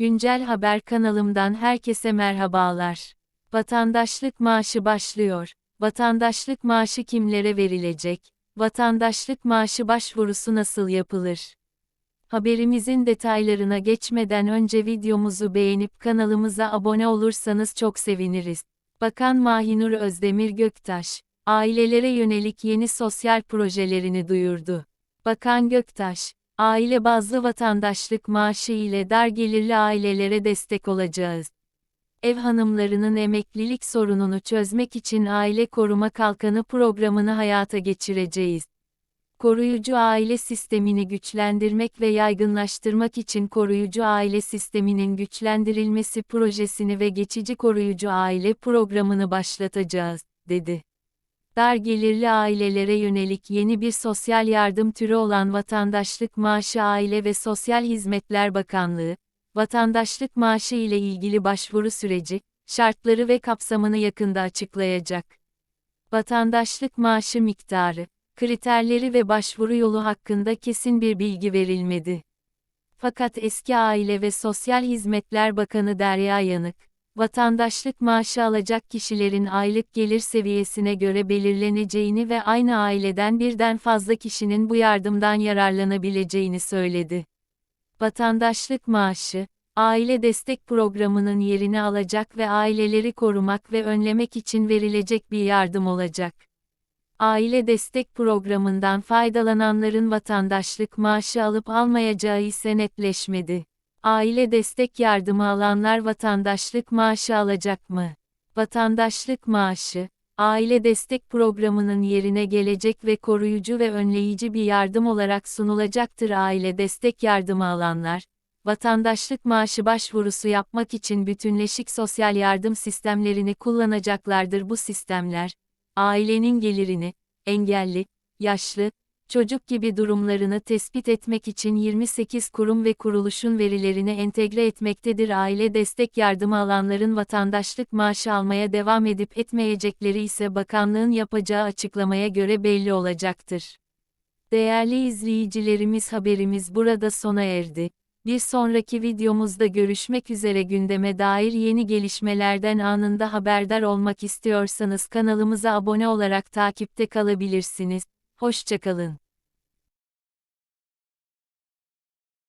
Güncel Haber kanalımdan herkese merhabalar. Vatandaşlık maaşı başlıyor. Vatandaşlık maaşı kimlere verilecek? Vatandaşlık maaşı başvurusu nasıl yapılır? Haberimizin detaylarına geçmeden önce videomuzu beğenip kanalımıza abone olursanız çok seviniriz. Bakan Mahinur Özdemir Göktaş, ailelere yönelik yeni sosyal projelerini duyurdu. Bakan Göktaş, aile bazlı vatandaşlık maaşı ile dar gelirli ailelere destek olacağız. Ev hanımlarının emeklilik sorununu çözmek için Aile Koruma Kalkanı programını hayata geçireceğiz. Koruyucu aile sistemini güçlendirmek ve yaygınlaştırmak için koruyucu aile sisteminin güçlendirilmesi projesini ve geçici koruyucu aile programını başlatacağız, dedi. Dar gelirli ailelere yönelik yeni bir sosyal yardım türü olan Vatandaşlık Maaşı Aile ve Sosyal Hizmetler Bakanlığı, vatandaşlık maaşı ile ilgili başvuru süreci, şartları ve kapsamını yakında açıklayacak. Vatandaşlık maaşı miktarı, kriterleri ve başvuru yolu hakkında kesin bir bilgi verilmedi. Fakat eski Aile ve Sosyal Hizmetler Bakanı Derya Yanık, vatandaşlık maaşı alacak kişilerin aylık gelir seviyesine göre belirleneceğini ve aynı aileden birden fazla kişinin bu yardımdan yararlanabileceğini söyledi. Vatandaşlık maaşı, aile destek programının yerini alacak ve aileleri korumak ve önlemek için verilecek bir yardım olacak. Aile destek programından faydalananların vatandaşlık maaşı alıp almayacağı ise netleşmedi. Aile destek yardımı alanlar vatandaşlık maaşı alacak mı? Vatandaşlık maaşı, aile destek programının yerine gelecek ve koruyucu ve önleyici bir yardım olarak sunulacaktır. Aile destek yardımı alanlar, vatandaşlık maaşı başvurusu yapmak için bütünleşik sosyal yardım sistemlerini kullanacaklardır. Bu sistemler, ailenin gelirini, engelli, yaşlı, çocuk gibi durumlarını tespit etmek için 28 kurum ve kuruluşun verilerini entegre etmektedir. Aile destek yardımı alanların vatandaşlık maaşı almaya devam edip etmeyecekleri ise bakanlığın yapacağı açıklamaya göre belli olacaktır. Değerli izleyicilerimiz haberimiz burada sona erdi. Bir sonraki videomuzda görüşmek üzere gündeme dair yeni gelişmelerden anında haberdar olmak istiyorsanız kanalımıza abone olarak takipte kalabilirsiniz. Hoşçakalın.